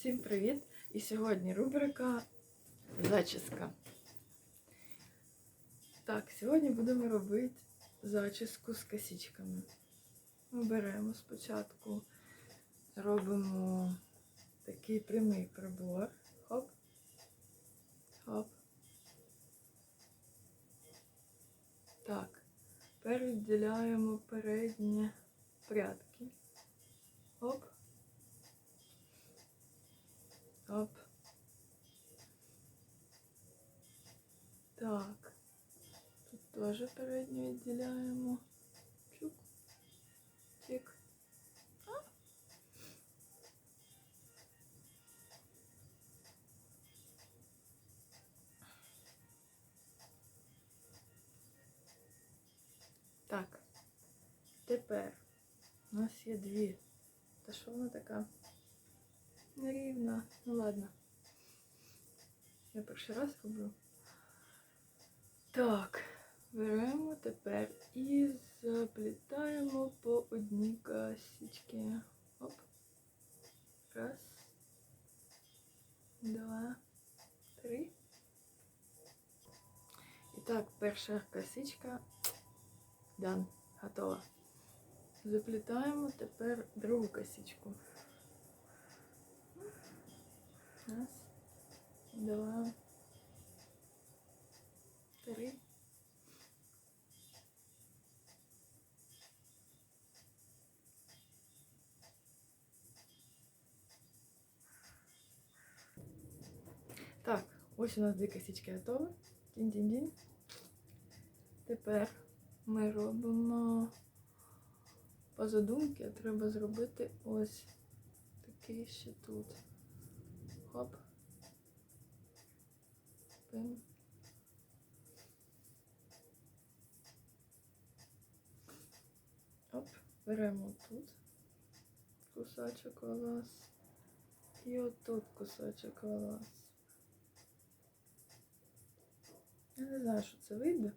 Всім привіт! І сьогодні рубрика зачіска. Так, сьогодні будемо робити зачіску з косичками. Ми беремо спочатку, робимо такий прямий прибор. Хоп. Хоп. Так. Переділяємо передні прядки. Хоп. Оп. Так. Тут теж передню відділяємо. Чук. Чик. А. Так. Тепер у нас є дві. Та що вона така? Нерівна. Ну ладно. Я перший раз роблю. Так, беремо тепер і заплітаємо по одній косичці. Оп. Раз. Два. Три. І так, перша косичка. Дан. Готова. Заплітаємо тепер другу косичку. Раз, два, три. Так, ось у нас дві косички готові. Дінь-дінь-дінь. Тепер ми робимо по задумці, треба зробити ось такий ще тут. Хоп. Пим. Оп, беремо тут кусочок волос і отут кусочок волос. Я не знаю, що це вийде.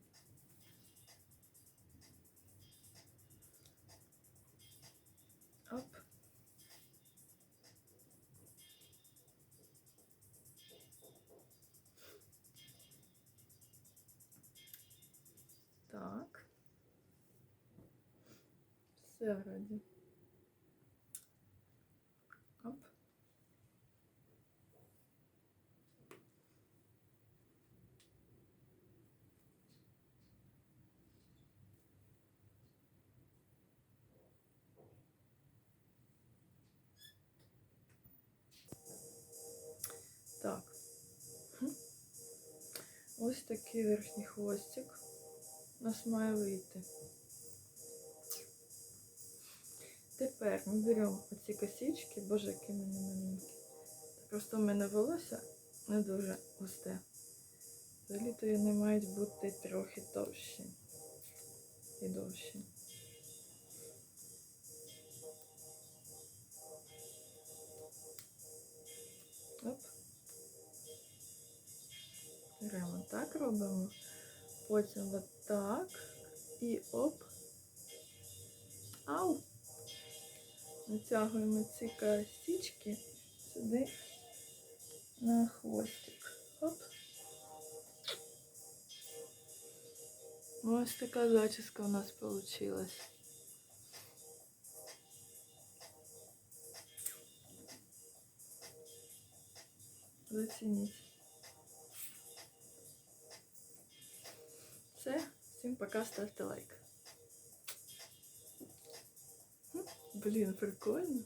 Так. Все вроде. Оп. Так. Хм. Ось такий верхній хвостик нас має вийти. Тепер ми беремо оці косички, боже, які в мене маленькі. Просто в мене волосся не дуже густе. Взагалі-то вони мають бути трохи товщі і довші. Оп. Беремо так робимо. Потім от так. І оп. Ау! Натягуємо ці косички сюди на хвостик. Оп. Ось така зачіска у нас получилась. Зацініть. Все, всім пока, ставьте лайк. Блин, прикольно.